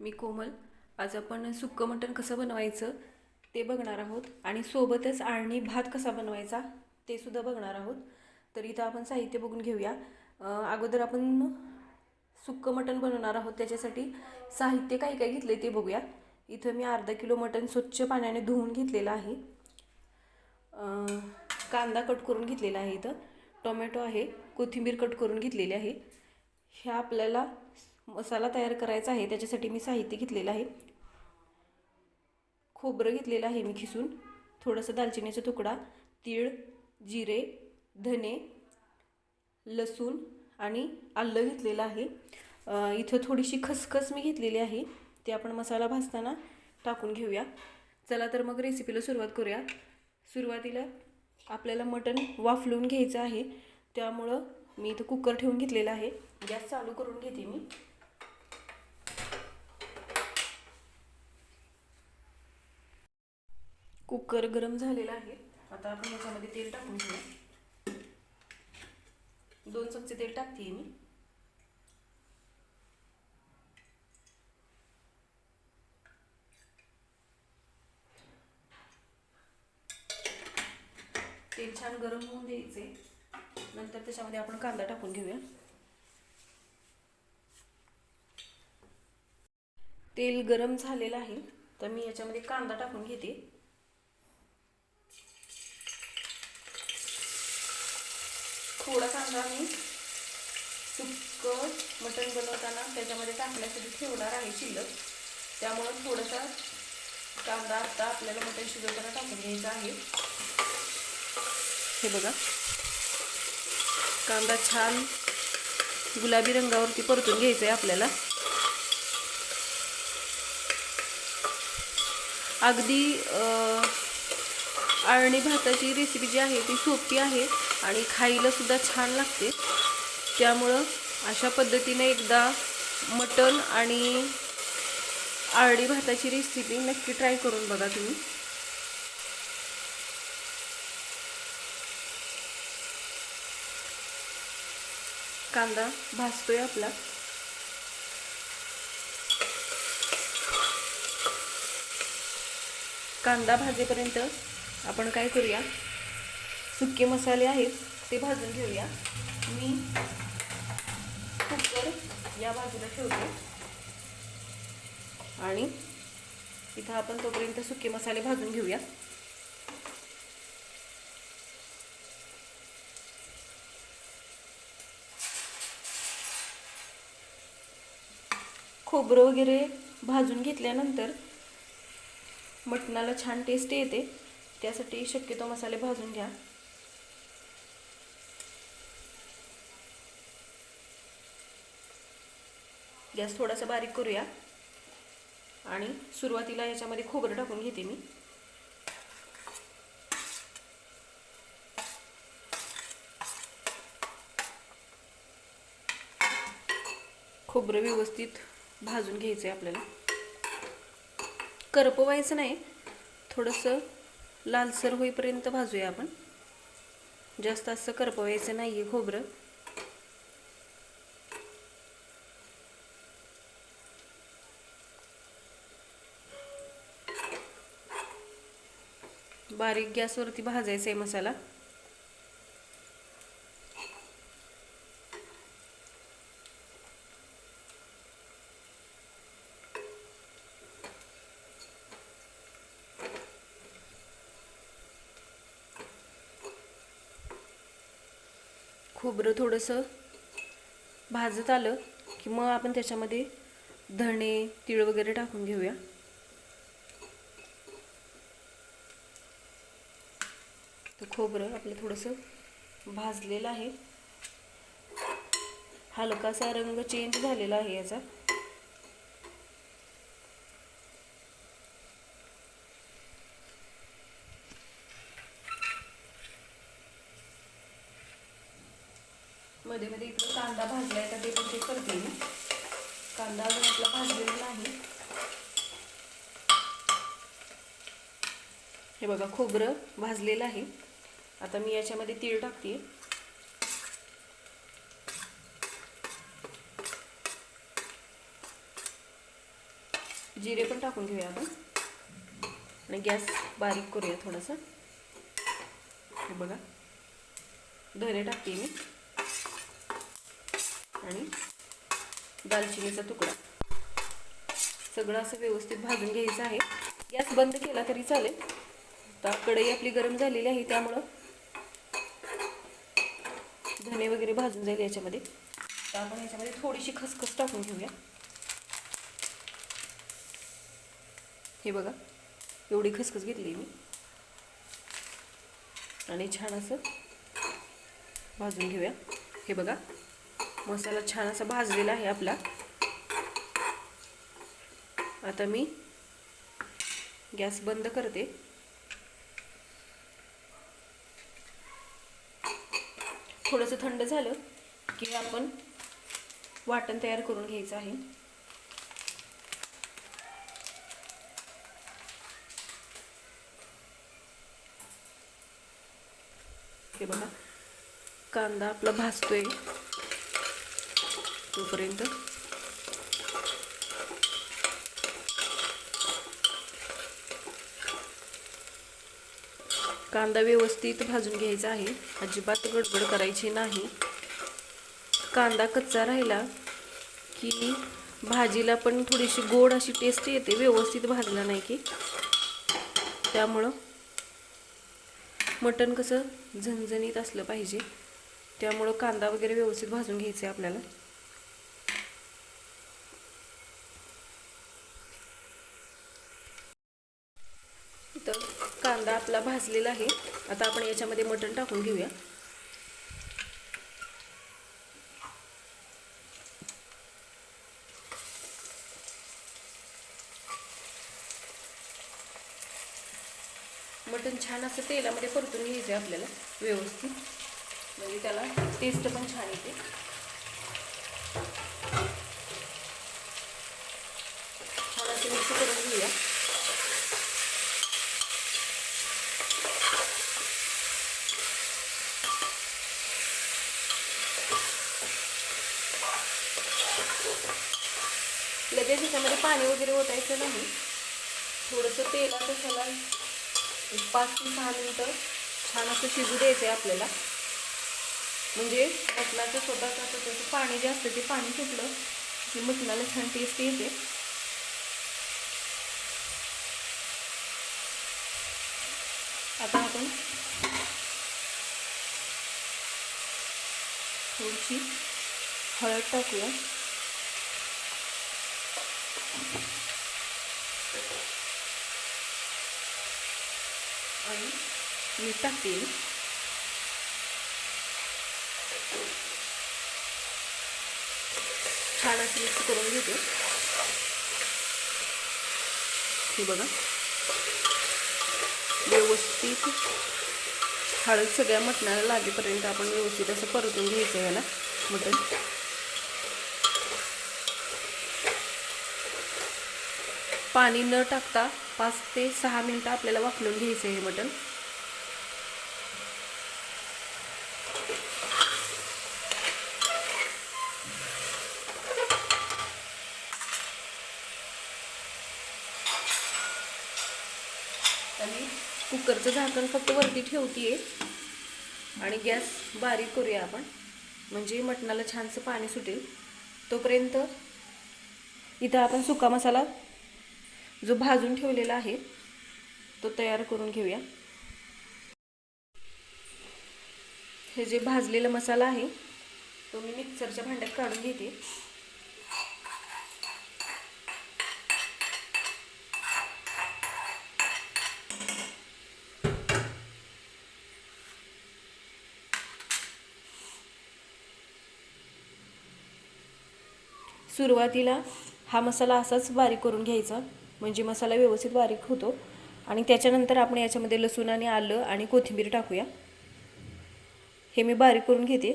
मी कोमल. आज आपण सुक्कं मटण कसं बनवायचं ते बघणार आहोत. आणि सोबतच आळणी भात कसा बनवायचा ते सुद्धा बघणार आहोत. तर इथं आपण साहित्य बघून घेऊया. अगोदर आपण सुक्कं मटण बनवणार आहोत. त्याच्यासाठी साहित्य काय काय घेतले ते बघूया. इथं मी अर्धा किलो मटण स्वच्छ पाण्याने धुवून घेतलेलं आहे. कांदा कट करून घेतलेला आहे इथं. टोमॅटो आहे. कोथिंबीर कट करून घेतलेली आहे. ह्या आपल्याला मसाला तयार करायचा आहे. त्याच्यासाठी मी साहित्य घेतलेलं आहे. खोबरं घेतलेलं आहे मी खिसून. थोडंसं दालचिनीचा तुकडा तीळ जिरे धने लसूण आणि आलं घेतलेलं आहे. इथं थोडीशी खसखस मी घेतलेली आहे. ते आपण मसाला भाजताना टाकून घेऊया. चला तर मग रेसिपीला सुरुवात करूया. सुरुवातीला आपल्याला मटण वाफलून घ्यायचं आहे. त्यामुळं मी इथं कुकर ठेवून घेतलेला आहे. गॅस चालू करून घेते मी. कुकर गरम झालेला आहे. आता आपण याच्यामध्ये तेल टाकून घेऊया दोन चमचे तेल टाकते मी. तेल छान गरम होऊन द्यायचे. नंतर त्याच्यामध्ये आपण कांदा टाकून घेऊया. तेल गरम झालेलं आहे. तर मी याच्यामध्ये कांदा टाकून घेते. थोडा कांदा मी. सुक्क मटण बनवताना त्याच्यामध्ये टाकण्यासाठी ठेवणार आहे शिल्लक. त्यामुळं थोडासा कांदा आता आपल्याला मटण शिजवताना टाकून घ्यायचा आहे. हे बघा. कांदा छान गुलाबी रंगावरती परतून घ्यायचं आहे आपल्याला. अगदी आळणी भाताची रेसिपी जी आहे ती सोपी आहे आणि खायला सुद्धा छान लागते. त्यामुळं अशा पद्धतीने एकदा मटण आणि आळणी भाताची रेसिपी नक्की ट्राय करून बघा तुम्ही. कांदा भाजतोय आपला. कांदा भाजेपर्यंत आपण काय करूया? सुके मसाले आहेत ते भाजून घेऊया. मी कुकर या बाजूला ठेवते. आणि इथं आपण तोपर्यंत सुके मसाले भाजून घेऊया. खोबरं वगैरे भाजून घेतल्यानंतर मटणाला छान टेस्ट येते. त्यासाठी शक्यतो मसाले भाजून घ्या. गॅस थोडासा बारीक करूया. आणि सुरुवातीला याच्यामध्ये खोबरं टाकून घेते मी. खोबरं व्यवस्थित भाजून घ्यायचं आहे आपल्याला. करपवायचं नाही. थोडंसं लालसर होईपर्यंत भाजूया आपण. जास्त असं करपवायचं नाही आहे खोबरं. बारीक गॅसवरती भाजायचा आहे मसाला. खोबरं थोडंसं भाजत आलं की मग आपण त्याच्यामध्ये धणे तीळ वगैरे टाकून घेऊया. तर खोबरं आपलं थोडंसं भाजलेलं आहे. हलकासा रंग चेंज झालेला आहे याचा मध्ये मध्ये इथं कांदा भाजलाय का ते पण ते करते मी कांदा अजून आपला भाजलेला नाही हे बघा खोबरं भाजलेलं आहे. आता मी याच्यामध्ये तीळ टाकते. जिरे पण टाकून घेऊया आपण. आणि गॅस बारीक करूया थोडासा. बघा. धने टाकते मी. आणि दालचिनीचा तुकडा. सगळं असं व्यवस्थित भाजून घ्यायचं आहे. गॅस बंद केला तरी चालेल. आता कढई आपली गरम झालेली आहे त्यामुळं धने वगैरे भाजून जाईल याच्यामध्ये. तर आपण याच्यामध्ये थोडीशी खसखस टाकून घेऊया. हे बघा एवढी खसखस घेतली मी. आणि छान असं भाजून घेऊया. हे बघा मसाला छान असा भाजलेला आहे आपला. आता मी गॅस बंद करते. थोडंसं थंड झालं की आपण वाटण तयार करून घ्यायचं आहे. हे बघा कांदा आपला भाजतोय तोपर्यंत. कांदा व्यवस्थित भाजून घ्यायचा आहे. अजिबात गडबड करायची नाही. कांदा कच्चा राहिला की भाजीला पण थोडीशी गोड अशी टेस्ट येते व्यवस्थित भाजला नाही की. त्यामुळं मटण कसं झणझणीत असलं पाहिजे. त्यामुळं कांदा वगैरे व्यवस्थित भाजून घ्यायचं आहे आपल्याला तर कांदा आपला भाजलेला आहे. आता आपण याच्यामध्ये मटण टाकून घेऊया. मटण छान असं तेलामध्ये परतून घ्यायचं आहे आपल्याला व्यवस्थित. म्हणजे त्याला टेस्ट पण छान येते छान असं मिक्स करून घेऊया लगेच ह्याच्यामध्ये पाणी वगैरे ओतायचं नाही. थोडंसं तेलात त्याला एक पाच ते सहा मिनटं छान असं शिजू द्यायचं आहे आपल्याला. म्हणजे मटणाचं स्वतःच असं त्याचं पाणी जे असतं ते पाणी सुटलं की मटणाला छान टेस्ट येते. आता आपण थोडीशी हळद टाकूया आणि मी टाकतील छान अशी मिक्स करून घेते. हे बघा. व्यवस्थित हळद सगळ्या मटणाला लागेपर्यंत आपण व्यवस्थित असं परतून घ्यायचं ह्याला मटण. पाणी न टाकता पाच ते सहा मिनटं आपल्याला वाफलून घ्यायचं हे मटण आणि कुकरचं झाकण फक्त वरती ठेवतीये. आणि गॅस बारीक करूया आपण. म्हणजे मटणाला छानसं पाणी सुटेल. तोपर्यंत इथं आपण सुका मसाला जो भाजून ठेवलेला आहे तो तयार करून घेऊया. हे जे भाजलेला मसाला आहे तो मी मिक्सरच्या भांड्यात काढून घेते. सुरुवातीला हा मसाला असाच बारीक करून घ्यायचा. म्हणजे मसाला व्यवस्थित बारीक होतो. आणि त्याच्यानंतर आपण याच्यामध्ये लसूण आणि आलं आणि कोथिंबीर टाकूया. हे मी बारीक करून घेते.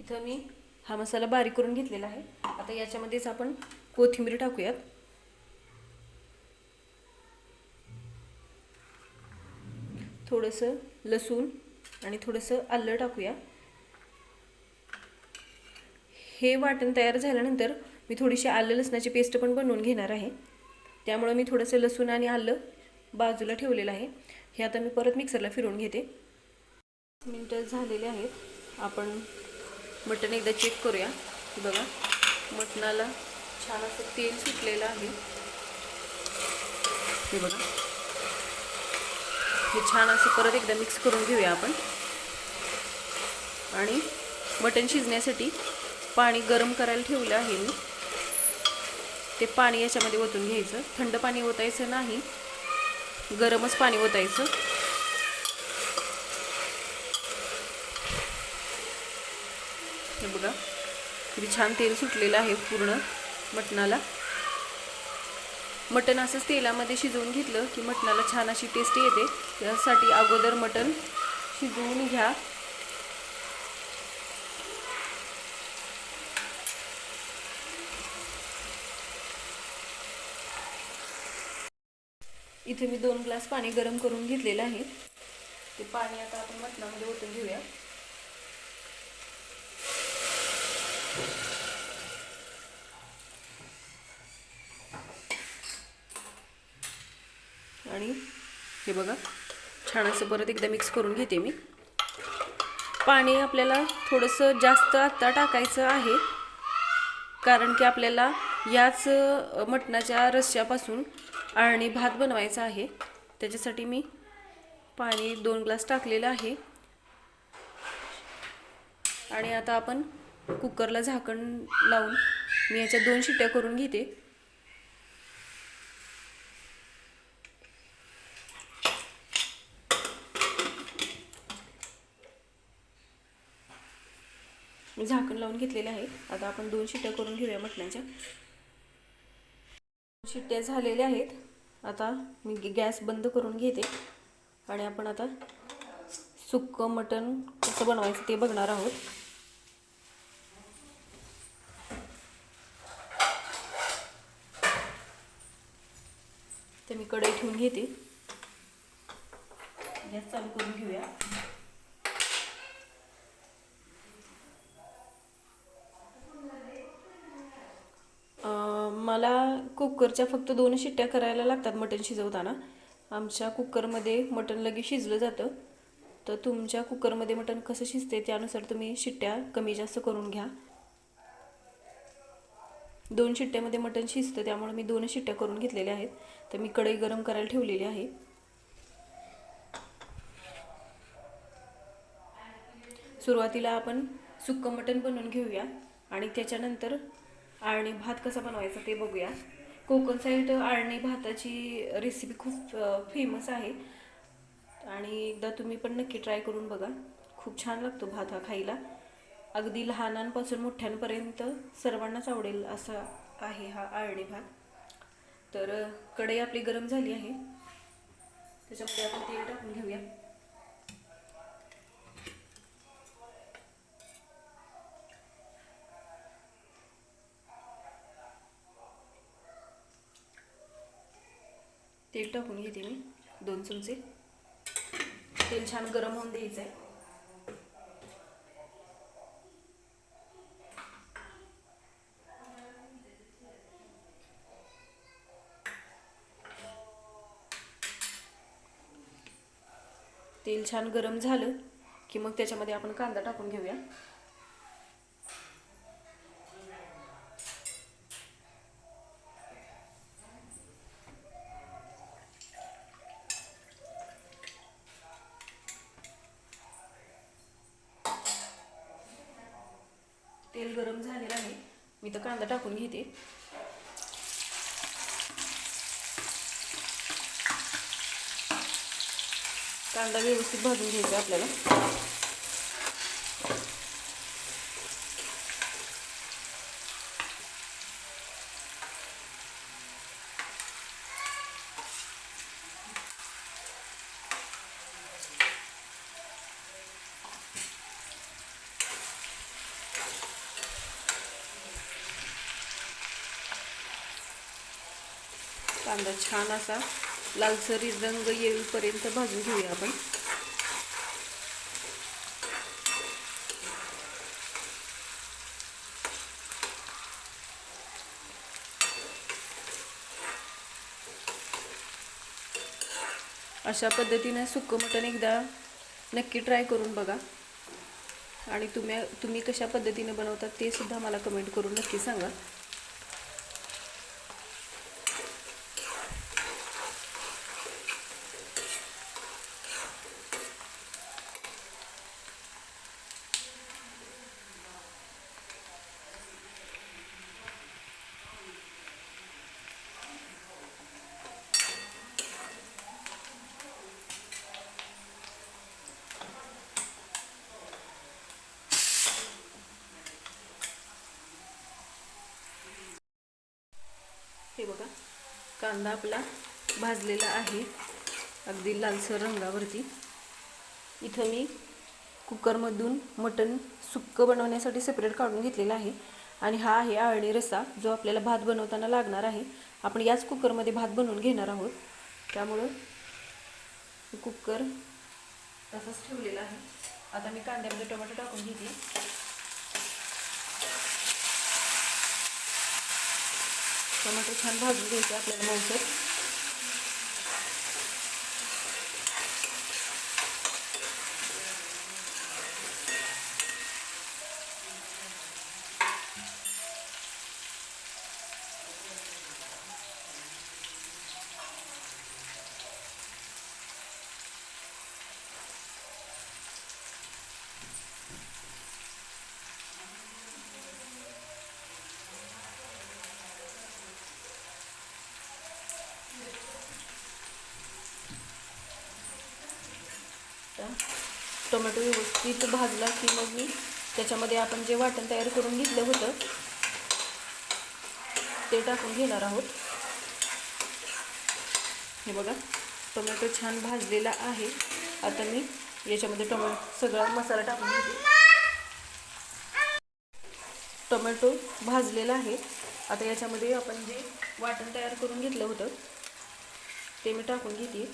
इथं मी हा मसाला बारीक करून घेतलेला आहे. आता याच्यामध्येच आपण कोथिंबीर टाकूयात. थोडंसं लसूण आणि थोडंसं आलं टाकूया. हे वाटण तयार झाल्यानंतर मी थोडीशी आलं लसणाची पेस्ट पण बनवून घेणार आहे. त्यामुळं मी थोडंसं लसूण आणि आलं बाजूला ठेवलेलं आहे. हे आता मी परत मिक्सरला फिरवून घेते. मिनटं झालेले आहेत. आपण मटण एकदा चेक करूया. बघा मटणाला छान असं तेल सुटलेलं आहे. हे बघा. हे छान असं परत एकदा मिक्स करून घेऊया आपण. आणि मटण शिजण्यासाठी पाणी गरम करायला ठेवलं आहे मी. ते पाणी याच्यामध्ये ओतून घ्यायचं. थंड पाणी ओतायचं नाही. गरमच पाणी ओतायचं. हे बघा किती छान तेल सुटलेलं आहे पूर्ण मटणाला. मटण असंच तेलामध्ये शिजवून घेतलं की मटणाला छान अशी टेस्ट येते. त्यासाठी अगोदर मटण शिजवून घ्या. इथे मी दोन ग्लास पाणी गरम करून घेतलेलं आहे. ते पाणी आता आपण मटणामध्ये ओतून घेऊया. आणि हे बघा छान असं परत एकदा मिक्स करून घेते मी. पाणी आपल्याला थोडंसं जास्त आत्ता टाकायचं आहे कारण की आपल्याला याच मटणाच्या रश्श्यापासून आणि भात बनवायचा आहे. त्याच्यासाठी मी पाणी दोन ग्लास टाकलेलं आहे. आणि आता आपण कुकरला झाकण लावून मी याच्या दोन शिट्ट्या करून घेते. मी झाकण लावून घेतलेले आहे. आता आपण दोन शिट्ट्या करून घेऊया मटणाच्या. शिट्ट्या झालेल्या आहेत. आता मी ग- गॅस बंद करून घेते. आणि आपण आता सुक्कं मटण कसं बनवायचं ते बघणार आहोत. तर मी कढई ठेवून घेते. गॅस चालू करून घेऊया. मला कुकरच्या फक्त दोन शिट्ट्या करायला लागतात मटण शिजवताना. आमच्या कुकरमध्ये मटण लगेच शिजलं जातं. तर तुमच्या कुकरमध्ये मटण कसं शिजते त्यानुसार तुम्ही शिट्ट्या कमी जास्त करून घ्या. दोन शिट्ट्यामध्ये मटण शिजतं त्यामुळे मी दोन शिट्ट्या करून घेतलेल्या आहेत. तर मी कढई गरम करायला ठेवलेली आहे. सुरुवातीला आपण सुक्कं मटण बनवून घेऊया आणि त्याच्यानंतर आळणी भात कसा बनवायचा ते बघूया. कोकण साईड आळणी भाताची रेसिपी खूप फेमस आहे. आणि एकदा तुम्ही पण नक्की ट्राय करून बघा. खूप छान लागतो भात हा खायला. अगदी लहानांपासून मोठ्यांपर्यंत सर्वांनाच आवडेल असा आहे हा आळणी भात. तर कढई आपली गरम झाली आहे. त्याच्यामध्ये आपण तेल टाकून घेऊया. तेल टाकून घेते मी दोन चमचे. तेल छान गरम होऊन द्यायचं आहे तेल छान गरम झालं की मग त्याच्यामध्ये आपण कांदा टाकून घेऊया तेल गरम झालेलं आहे मी तर कांदा टाकून घेते. कांदा व्यवस्थित भाजून घ्यायचा आपल्याला. कांदा छान असा लालसरी रंग येईपर्यंत भाजून घेऊया आपण. अशा पद्धतीने सुकं मटण एकदा नक्की ट्राय करून बघा. आणि तुम्ही तुम्ही कशा पद्धतीने बनवतात ते सुद्धा मला कमेंट करून नक्की सांगा. बघा. कांदा आपला भाजलेला आहे. अगदी लालसर रंगावरती. इथं मी कुकरमधून मटण सुक्कं बनवण्यासाठी सेपरेट काढून घेतलेला आहे. आणि हा आहे आळणी रस्सा जो आपल्याला भात बनवताना लागणार आहे. आपण याच कुकरमध्ये भात बनवून घेणार आहोत. त्यामुळं कुकर तसंच ठेवलेला आहे. आता मी कांद्यामध्ये टोमॅटो टाकून घेते. टोमॅटो छान भाजून घ्यायचे आपल्याला मऊसर टोमॅटो व्यवस्थित भाजला की मग मी त्याच्यामध्ये आपण जे वाटण तयार करून घेतलं होतं ते टाकून घेणार आहोत. हे बघा टोमॅटो छान भाजलेला आहे. आता मी याच्यामध्ये टोमॅटो सगळा मसाला टाकून घेते. टोमॅटो भाजलेला आहे. आता याच्यामध्ये आपण जे वाटण तयार करून घेतलं होतं ते मी टाकून घेते.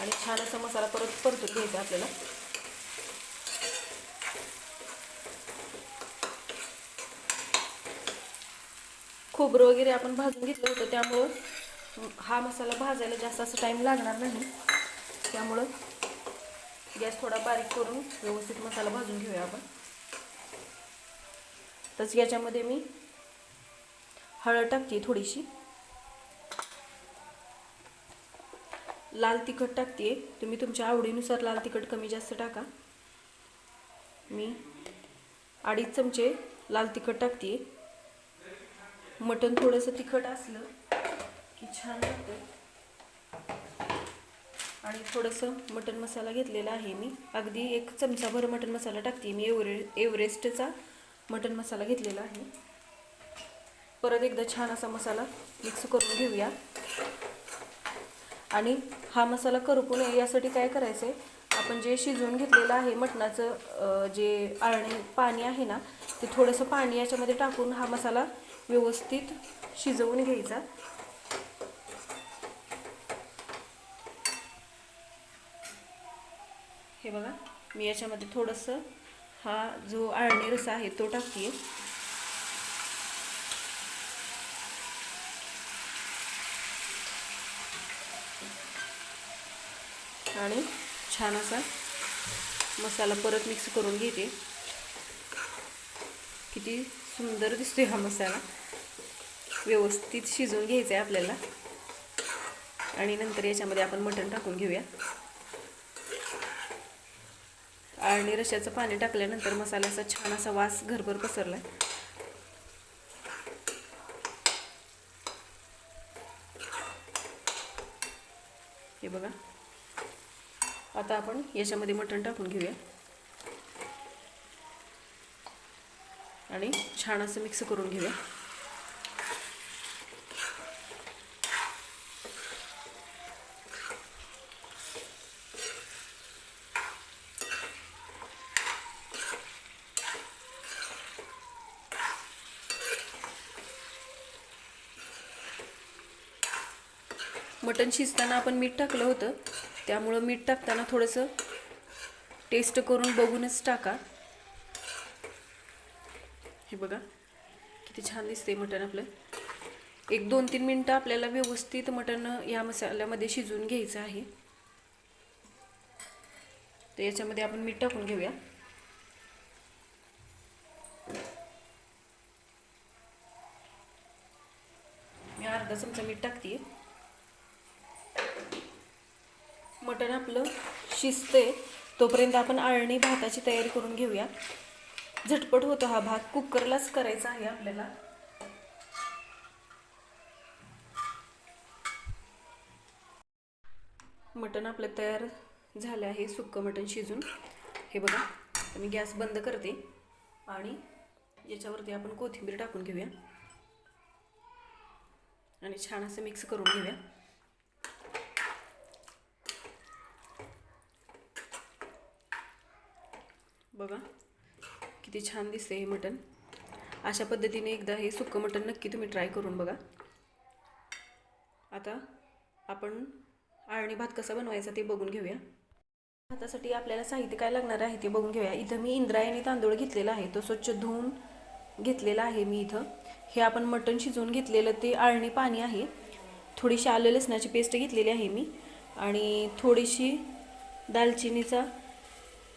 आणि छान असा मसाला परत परतून घ्यायचा आपल्याला. खोबरं वगैरे आपण भाजून घेतलं होतं त्यामुळं हा मसाला भाजायला जास्त असं टाईम लागणार नाही. त्यामुळं गॅस थोडा बारीक करून व्यवस्थित मसाला भाजून घेऊया आपण. तसं याच्यामध्ये मी हळद टाकते थोडीशी. लाल तिखट टाकते तुम्ही तुमच्या आवडीनुसार लाल तिखट कमी जास्त टाका. मी अडीच चमचे लाल तिखट टाकते मटण थोडंसं तिखट असलं की छान लागतं. आणि थोडंसं मटण मसाला घेतलेला आहे मी. अगदी एक चमचाभर मटण मसाला टाकते मी. एव्हरे एव्हरेस्टचा मटण मसाला घेतलेला आहे. परत एकदा छान असा मसाला मिक्स करून घेऊया. आणि हा मसाला करपू नये यासाठी काय करायचं आहे आपण जे शिजवून घेतलेलं आहे मटणाचं जे आळणी पाणी आहे ना ते थोडंसं पाणी याच्यामध्ये टाकून हा मसाला व्यवस्थित शिजवून घ्यायचा. हे बघा मी याच्यामध्ये थोडंसं हा जो आळणी रसा आहे तो टाकते आणि छान असा मसाला परत मिक्स करून घेते. किती सुंदर दिसतोय हा मसाला. व्यवस्थित शिजवून घ्यायचा आहे आपल्याला. आणि नंतर याच्यामध्ये आपण मटण टाकून घेऊया. आणि रश्याचं पाणी टाकल्यानंतर मसाल्याचा छान असा वास घरभर पसरला हे बघा. आता आपण याच्यामध्ये मटण टाकून घेऊया. आणि छान असं मिक्स करून घेऊया. मटण शिजताना आपण मीठ टाकलं होतं. त्यामुळं मीठ टाकताना थोडंसं टेस्ट करून बघूनच टाका. हे बघा किती छान दिसते मटण आपलं. एक दोन तीन मिनटं आपल्याला व्यवस्थित मटण या मसाल्यामध्ये शिजवून घ्यायचं आहे. तर याच्यामध्ये आपण मीठ टाकून घेऊया. मी अर्धा चमचा मीठ टाकते मटण आपलं शिजते तोपर्यंत आपण आळणी भाताची तयारी करून घेऊया. झटपट होतो हा भात. कुकरलाच करायचा आहे आपल्याला. मटण आपलं तयार झालं आहे. सुक्कं मटण शिजून. हे बघा मी गॅस बंद करते आणि याच्यावरती आपण कोथिंबीर टाकून घेऊया. आणि छान असं मिक्स करून घेऊया. बघा. किती छान दिसते हे मटण. अशा पद्धतीने एकदा हे सुक्कं मटण नक्की तुम्ही ट्राय करून बघा. आता आपण आळणी भात कसा बनवायचा ते बघून घेऊया. भातासाठी आपल्याला साहित्य काय लागणार आहे ते बघून घेऊया. इथं मी इंद्रायणी तांदूळ घेतलेला आहे. तो स्वच्छ धुवून घेतलेला आहे मी इथं. हे आपण मटण शिजवून घेतलेलं ते आळणी पाणी आहे. थोडीशी आलं लसणाची पेस्ट घेतलेली आहे मी. आणि थोडीशी दालचिनीचा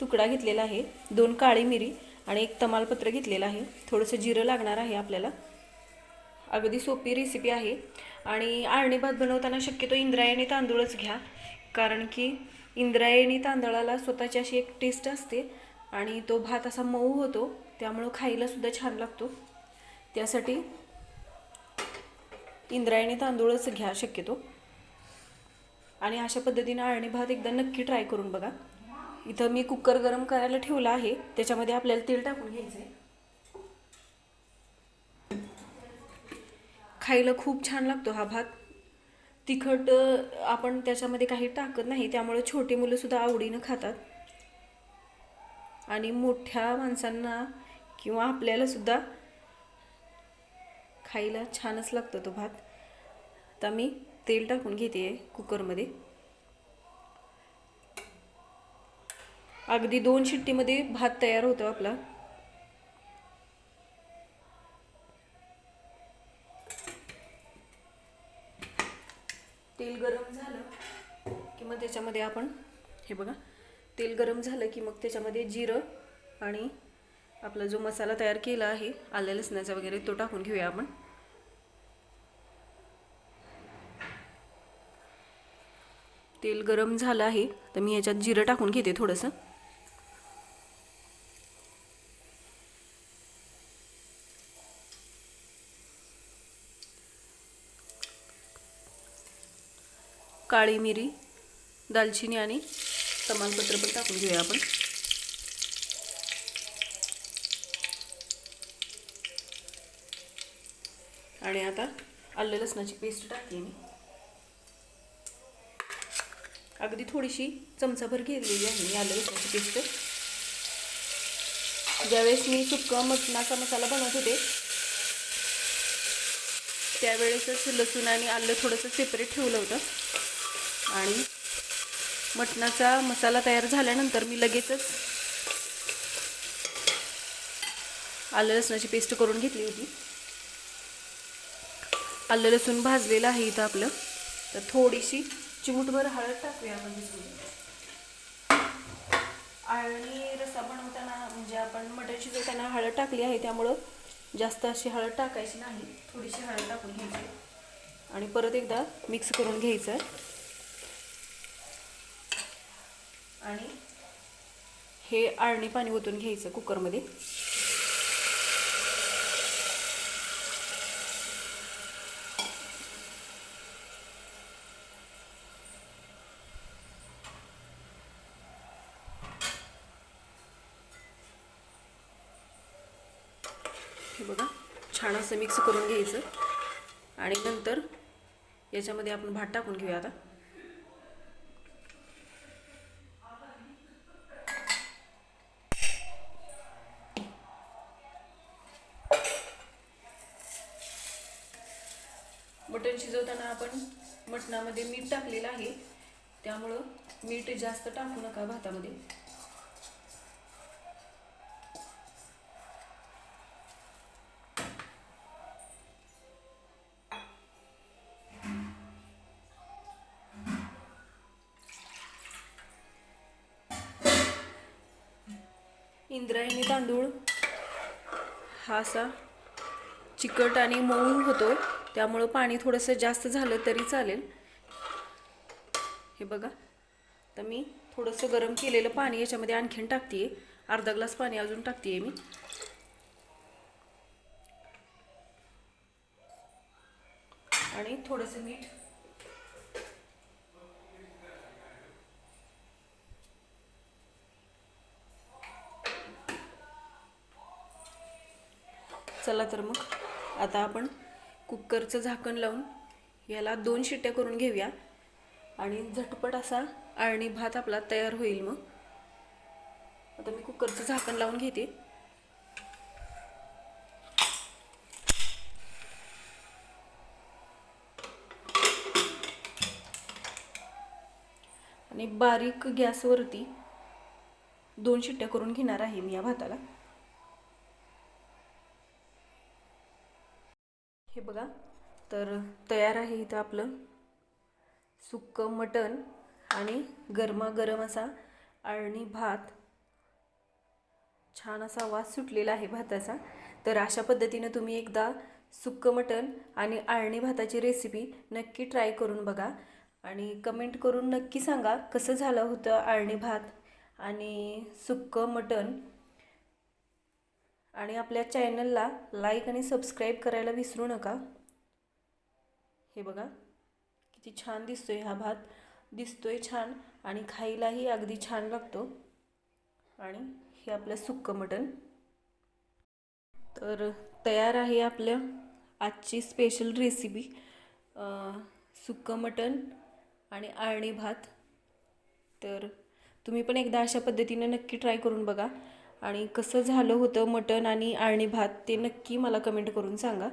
तुकडा घेतलेला आहे दोन काळी मिरी आणि एक तमालपत्र घेतलेलं आहे. थोडंसं जिरं लागणार आहे आपल्याला. अगदी सोपी रेसिपी आहे. आणि आळणी भात बनवताना शक्यतो इंद्रायणी तांदूळच घ्या कारण की इंद्रायणी तांदळाला स्वतःची अशी एक टेस्ट असते आणि तो भात असा मऊ होतो त्यामुळं खायलासुद्धा छान लागतो. त्यासाठी इंद्रायणी तांदूळच घ्या शक्यतो. आणि अशा पद्धतीनं आळणी भात एकदा नक्की ट्राय करून बघा. इथं मी कुकर गरम करायला ठेवला आहे. त्याच्यामध्ये आपल्याला तेल टाकून घ्यायचं आहे खायला खूप छान लागतो हा भात. तिखट आपण त्याच्यामध्ये काही टाकत नाही. त्यामुळे छोटी मुलंसुद्धा आवडीनं खातात. आणि मोठ्या माणसांना किंवा आपल्याला सुद्धा खायला छानच लागतो तो भात. आता मी तेल टाकून घेते कुकरमध्ये. अगदी दोन शिट्टीमध्ये भात तयार होतो आपला. तेल गरम झालं की मग त्याच्यामध्ये आपण हे बघा तेल गरम झालं की मग त्याच्यामध्ये जिरं आणि आपला जो मसाला तयार केला आहे आल्या लसणाचा वगैरे तो टाकून घेऊया आपण. तेल गरम झालं आहे तर मी याच्यात जिरं टाकून घेते थोडंसं. काळी मिरी दालचिनी आणि तमालपत्र पण टाकून घेऊया आपण. आणि आता आलं लसणाची पेस्ट टाकते मी. अगदी थोडीशी चमचाभर घेतलेली आहे मी आलं लसणाची पेस्ट ज्यावेळेस मी सुक्का मटणाचा मसाला बनवत होते त्यावेळेसच लसूण आणि आलं थोडंसं सेपरेट ठेवलं होतं. आणि मटणाचा मसाला तयार झाल्यानंतर मी लगेचच आलं लसणाची पेस्ट करून घेतली होती. आलं लसूण भाजलेलं आहे इथं आपलं. तर थोडीशी चिमूटभर हळद टाकूया म्हणजे आपण आणि रसा बनवताना म्हणजे आपण मटण शिजवताना हळद टाकली आहे त्यामुळं जास्त अशी हळद टाकायची नाही. थोडीशी हळद टाकून घ्यायची. आणि परत एकदा मिक्स करून घ्यायचं आणि हे आळणी पाणी ओतून घ्यायचं कुकरमध्ये. हे बघा छान असं मिक्स करून घ्यायचं. आणि नंतर याच्यामध्ये आपण भात टाकून घेऊया आता. भातामध्ये मीठ टाकलेलं आहे. त्यामुळं मीठ जास्त टाकू नका भातामध्ये. इंद्रायणी तांदूळ हा असा चिकट आणि मऊ होतो त्यामुळं पाणी थोडंसं जास्त झालं तरी चालेल. हे बघा. तर मी थोडंसं गरम केलेलं पाणी याच्यामध्ये आणखीन टाकते अर्धा ग्लास पाणी अजून टाकते मी. आणि थोडंसं मीठ. चला तर मग आता आपण कुकरचं झाकण लावून याला दोन शिट्ट्या करून घेऊया. आणि झटपट असा आळणी भात आपला तयार होईल मग. आता मी कुकरचं झाकण लावून घेते. आणि बारीक गॅसवरती दोन शिट्ट्या करून घेणार आहे मी या भाताला. हे बघा तर तयार आहे इथं आपलं. सुक्कं मटण आणि गरमागरम असा आळणी भात. छान असा वास सुटलेला आहे भाताचा. तर अशा पद्धतीनं तुम्ही एकदा सुक्कं मटण आणि आळणी भाताची रेसिपी नक्की ट्राय करून बघा. आणि कमेंट करून नक्की सांगा कसं झालं होतं आळणी भात आणि सुक्कं मटण. आणि आपल्या चॅनलला लाईक आणि सबस्क्राईब करायला विसरू नका. हे बघा. किती छान दिसतोय हा भात दिसतोय छान आणि खायलाही अगदी छान लागतो. आणि हे आपलं सुक्कं मटण. तर तयार आहे आपलं आजची स्पेशल रेसिपी सुक्कं मटण आणि आळणी भात. तर तुम्ही पण एकदा अशा पद्धतीने नक्की ट्राय करून बघा. आणि कसं झालं होतं मटण आणि आळणी भात ते नक्की मला कमेंट करून सांगा.